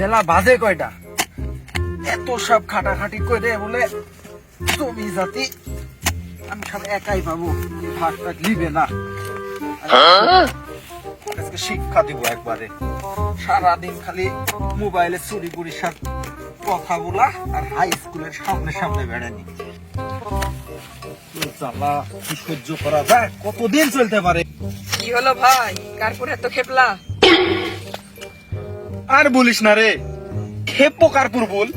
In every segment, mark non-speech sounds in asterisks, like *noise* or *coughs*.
বেলা বাজে কয়টা? এত সব খাটাখাটি করে বলে তুমি জাতি আমি খালি একাই পাবো ভাগ লিবে না। আজকে শিক্ষা দিব একবারে। সারাদিন খালি মোবাইলে চুরি পুরি সার কথা বলা আর হাই স্কুলের সামনে সামনে বেড়ানি। জ্বালা কি সহ্য করা যায় কতদিন চলতে পারে? কি হলো ভাই? কারপুর এত খেপলা? *coughs* আর বলিস না রে। খেপো কারপুর বল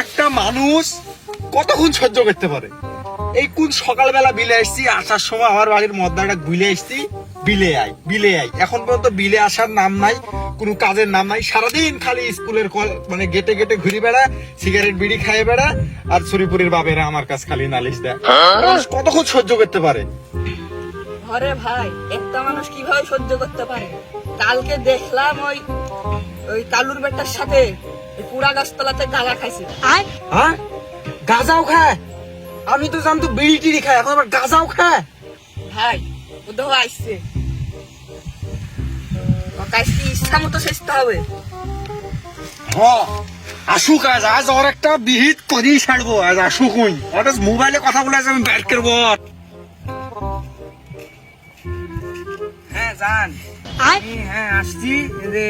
একটা মানুষ কতক্ষণ সহ্য করতে পারে? এই কোন সকালবেলা বিলে আসছি আসার সময় আমার বাড়ির মদ্দাটা বিলে আসছি বিলে আই বিলে আই এখন পর্যন্ত বিলে আসার নাম নাই, কোনো কাজের নাম নাই। সারাদিন খালি স্কুলের কল মানে গেটে গেটে ঘুরে বেড়া, সিগারেট বিড়ি খাইয়ে বেড়া, আর ছুরিপুরির বাবেরা আমার কাছে খালি নালিশ দেয়। মানুষ কতক্ষণ সহ্য করতে পারে? ঘরে ভাই, একটা মানুষ কীভাবে সহ্য করতে পারে? কালকে দেখলাম ওই ওই কালুর বেটার সাথে পুরা গাছতলাতে গাঁজা খাইছে। হ্যাঁ? গাজাও খায়? আমি তো জানতো বিড়ি টিড়ি খায় এখন আবার গাজাও খায়? ভাই ও দেখো আসছে আজকে ইচ্ছা মতো শেষতে হবে। হ আসুক আজ আজ ওর একটা বিহিত করেই ছাড়বো আজ আসুক ওই ওর মোবাইলে কথা বলে আজ আমি ব্যাট করব। ওর। হ্যাঁ আমি হ্যাঁ আসছি। যে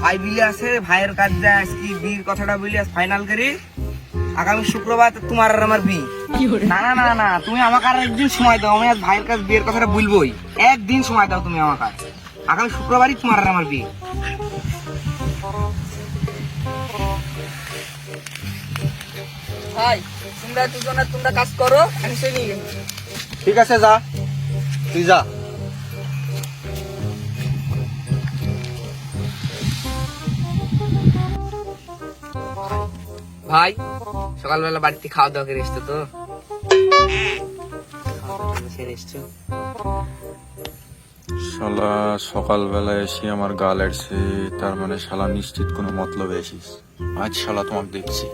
ভাই বিলে আছে ভাইয়ের কাজ যায় আজকে বিয়ের কথাটা বলি ফাইনাল করি। আগামী শুক্রবার তোমার আর আমার বিয়ে। না না না না তুমি আমাকে আর একদিন সময় দাও আমি আজ ভাইয়ের কাছে বিয়ের কথাটা বলবোই। একদিন সময় দাও তুমি আমাকে আগামী শুক্রবারই তোমার আর আমার বিয়ে। ভাই তোমরা দুজনে তোমরা কাজ করো আমি ঠিক আছে যা। তুই যা। ভাই সকালবেলা বাড়িতে খাওয়া দাওয়া করে এসছো তো? শালা সকালবেলা এসে আমার গাল এড়ছে তার মানে শালা নিশ্চিত কোনো মতলব এসিস আজ শালা তোমাকে দেখছি।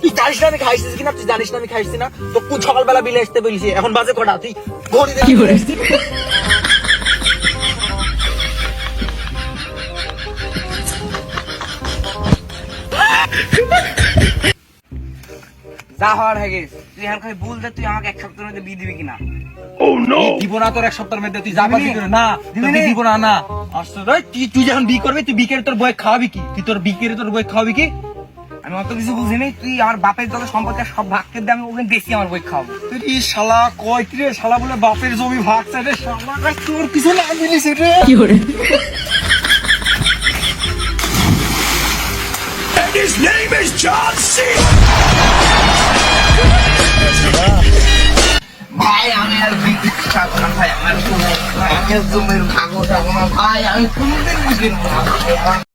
তুই জানিস না আমি খাইছিস কিনা? তুই জানিস না আমি খাইছি না? তো কোন সকালবেলা বিলে আসতে বলিস এখন বাজে কটা? তুই ঘড়ি কি দেখি যা হওয়ার হয়ে গেছে। তুই এখন খালি ভুল দে তুই আমাকে এক সপ্তাহের মধ্যে বিয়ে দিবি কিনা? দিব না তোর এক সপ্তাহের মধ্যে তুই দিবি করে? না দিব না। না আসলে তুই তুই যখন বিয়ে করবি তুই বিকেলে তোর বই খাওয়াবি কি? তুই তোর বিকেলে তোর বই খাওয়াবি কি? আমি অত কিছু বুঝিনি তুই আমার বাপের সম্পত্তি সব ভাগ করে দিয়ে আমি ওখানে বেশি আমার বই খাওয়াবো। তুই কি শালা কয় কি রে শালা বলে বাপের জমি ভাগ রে শালা তোর কিছু না মিলিস রে। ভাই আমি জমির ভাগও খাব না। ভাই আমি কোনদিন না।